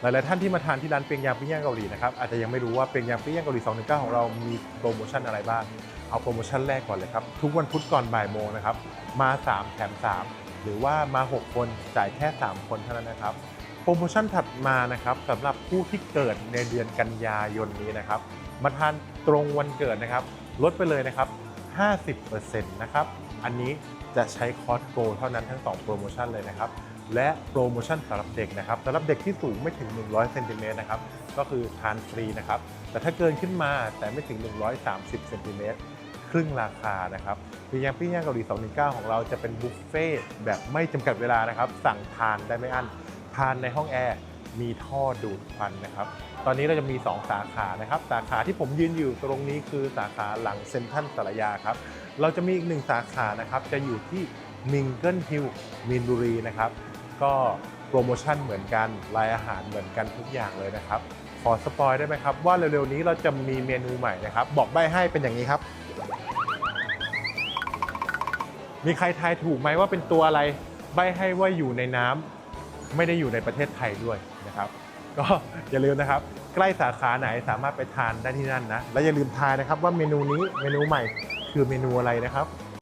หลาย ๆ ท่านที่มาทานที่ร้านเปียงยางปิ้งย่างเกาหลีนะครับอาจจะยังไม่รู้ว่าเปียงยางปิ้งย่างเกาหลี219ของเรามีโปรโมชั่นอะไรบ้าง เอาโปรโมชั่นแรกก่อนเลยครับ ทุกวันพุธก่อนบ่ายโมงนะครับ มา 3 แถม 3 หรือว่ามา 6 คนจ่ายแค่ 3 คนเท่านั้นนะครับ โปรโมชั่นถัดมานะครับสำหรับผู้ที่เกิดในเดือนกันยายนนี้นะครับ มาทานตรงวันเกิดนะครับ ลดไปเลยนะครับ 50%นะครับ อันนี้จะใช้คอร์สโกเท่านั้นทั้ง 2 โปรโมชั่นเลยนะครับ และโปรโมชั่นสำหรับเด็กนะครับสำหรับเด็กที่สูงไม่ถึง 100เซนติเมตรนะครับก็คือทานฟรีนะครับแต่ถ้าเกินขึ้นมาแต่ไม่ถึง 130เซนติเมตรครึ่งราคานะครับปิ้งย่างปิ้งย่างเกาหลี219 ของเราจะเป็นบุฟเฟ่ต์แบบไม่จำกัดเวลานะครับ สั่งทานได้ไม่อั้น ทานในห้องแอร์ มีท่อดูดควันนะครับ ตอนนี้เราจะมี 2 สาขานะครับ สาขาที่ผมยืนอยู่ตรงนี้คือสาขาหลังเซ็นทรัลสารยาครับ เราจะมีอีกหนึ่งสาขานะครับ จะอยู่ที่มิงเกิลฮิลล์มีนบุรีนะครับ ก็โปรโมชั่นเหมือนกันรายอาหารเหมือนกันทุกอย่างเลยนะครับขอสปอยได้ไหมครับ ว่าเร็วๆนี้เราจะมีเมนูใหม่นะครับ บอกใบให้เป็นอย่างนี้ครับ มีใครทายถูกไหมว่าเป็นตัวอะไร ใบให้ว่าอยู่ในน้ำไม่ได้อยู่ในประเทศไทยด้วยนะครับ ก็อย่าลืมนะครับ ใกล้สาขาไหนสามารถไปทานได้ที่นั่นนะ และอย่าลืมทายนะครับว่าเมนูนี้เมนูใหม่คือเมนูอะไรนะครับ